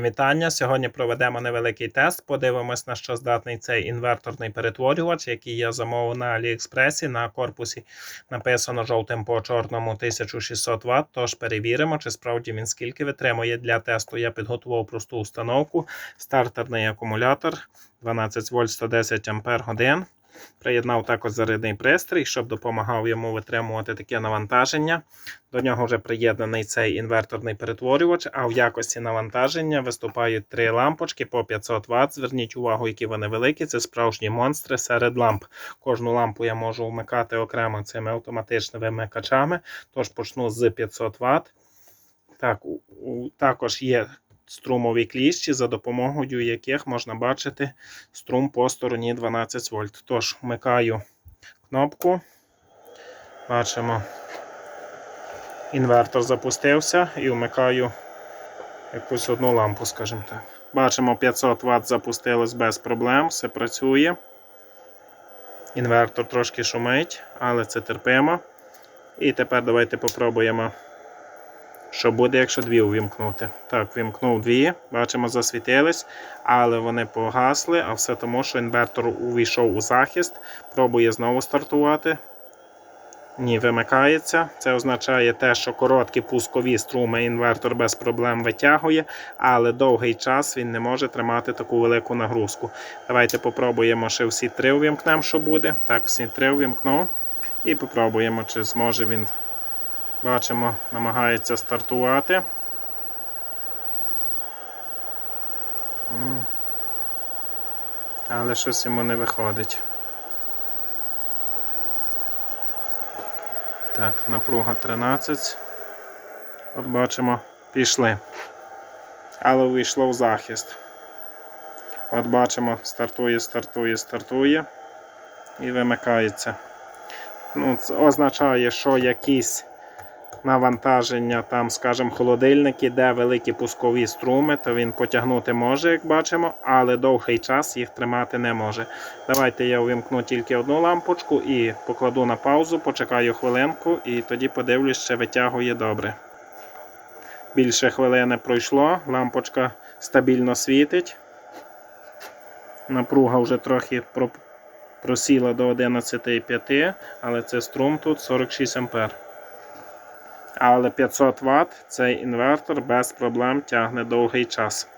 Вітання. Сьогодні проведемо невеликий тест. Подивимось, на що здатний цей інверторний перетворювач, який я замовив на Аліекспресі. На корпусі написано жовтим по чорному 1600 Вт. Тож перевіримо, чи справді він скільки витримує. Для тесту я підготував просту установку, стартерний акумулятор 12 вольт 110 ампер годин. Приєднав також зарядний пристрій, щоб допомагав йому витримувати таке навантаження. До нього вже приєднаний цей інверторний перетворювач, а в якості навантаження виступають три лампочки по 500 Вт. Зверніть увагу, які вони великі. Це справжні монстри серед ламп. Кожну лампу я можу вмикати окремо цими автоматичними вмикачами. Тож почну з 500 Вт. Так, також є струмові кліщі, за допомогою яких можна бачити струм по стороні 12 вольт. Тож вмикаю кнопку. Бачимо, інвертор запустився і вмикаю якусь одну лампу, скажімо так. Бачимо, 500 Вт запустилось без проблем, все працює. Інвертор трошки шумить, але це терпимо. І тепер давайте попробуємо, що буде, якщо дві увімкнути. Так, вімкнув дві, бачимо, засвітились, але вони погасли, а все тому, що інвертор увійшов у захист, пробує знову стартувати. Ні, вимикається. Це означає те, що короткі пускові струми інвертор без проблем витягує, але довгий час він не може тримати таку велику нагрузку. Давайте попробуємо ще всі три увімкнемо, що буде. Так, всі три увімкнув. І попробуємо, чи зможе він, бачимо, намагається стартувати. Але щось йому не виходить. Так, напруга 13. От бачимо, пішли. Але увійшло в захист. От бачимо, стартує, стартує, стартує і вимикається. Ну, це означає, що якісь навантаження, там, скажімо, холодильники, де великі пускові струми, то він потягнути може, як бачимо, але довгий час їх тримати не може. Давайте я увімкну тільки одну лампочку і покладу на паузу, почекаю хвилинку і тоді подивлюсь, чи витягує добре. Більше хвилини пройшло, лампочка стабільно світить. Напруга вже трохи просіла до 11,5, але це струм тут 46 А. Але 500 Вт цей інвертор без проблем тягне довгий час.